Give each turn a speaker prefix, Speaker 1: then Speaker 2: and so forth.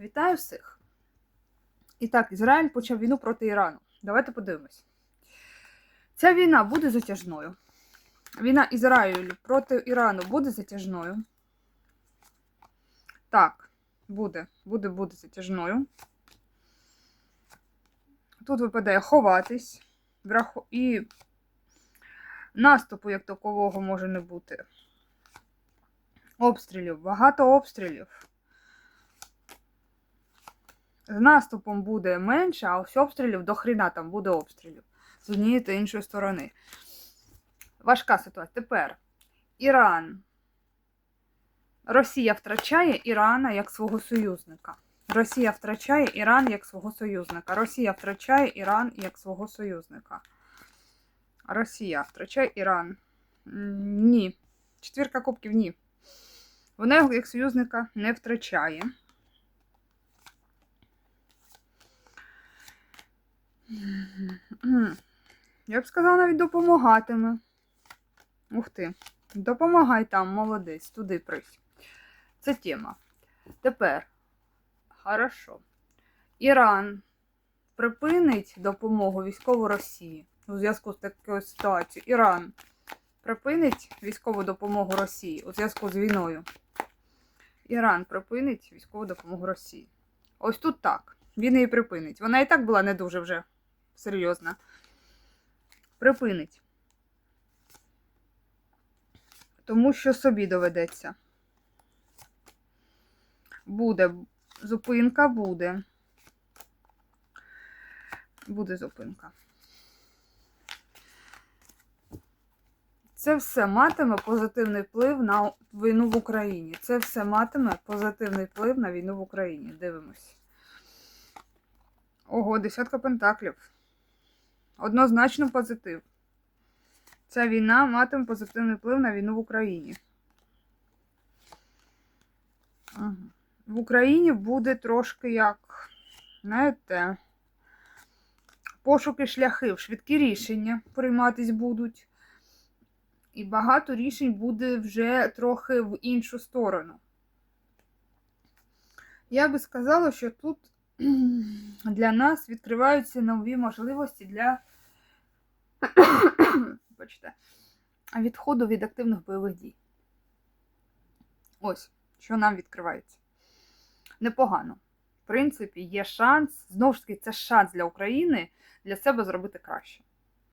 Speaker 1: Вітаю всіх! І так, Ізраїль почав війну проти Ірану. Давайте подивимось. Ця війна буде затяжною. Війна Ізраїлю проти Ірану буде затяжною. Так, буде, буде, буде затяжною. Тут випадає ховатись. І наступу як такового може не бути. Обстрілів, багато обстрілів. З наступом буде менше, а ось обстрілів до хріна там буде обстрілів з однієї та іншої сторони. Важка ситуація. Тепер Іран. Росія втрачає Ірана як свого союзника. Росія втрачає Іран як свого союзника. Росія втрачає Іран як свого союзника. Росія втрачає Іран. Ні. Четвірка кубків ні. Вона як союзника не втрачає. Я б сказала, навіть допомагатиме. Ух ти. Допомагай там, молодець, туди прись. Це тема. Тепер. Хорошо. Іран припинить допомогу військову Росії у зв'язку з такою ситуацією. Іран припинить військову допомогу Росії у зв'язку з війною. Іран припинить військову допомогу Росії. Ось тут так. Він її припинить. Вона і так була не дуже вже серйозна. Припинить. Тому що собі доведеться. Буде. Зупинка буде. Буде зупинка. Це все матиме позитивний вплив на війну в Україні. Це все матиме позитивний вплив на війну в Україні. Дивимось. Ого, десятка пентаклів. Однозначно позитив. Ця війна матиме позитивний вплив на війну в Україні. В Україні буде трошки як, знаєте, пошуки шляхів, швидкі рішення прийматись будуть. І багато рішень буде вже трохи в іншу сторону. Я би сказала, що тут для нас відкриваються нові можливості для Бачите, відходу від активних бойових дій. Ось, що нам відкривається. Непогано. В принципі, є шанс, знову ж таки, це шанс для України для себе зробити краще.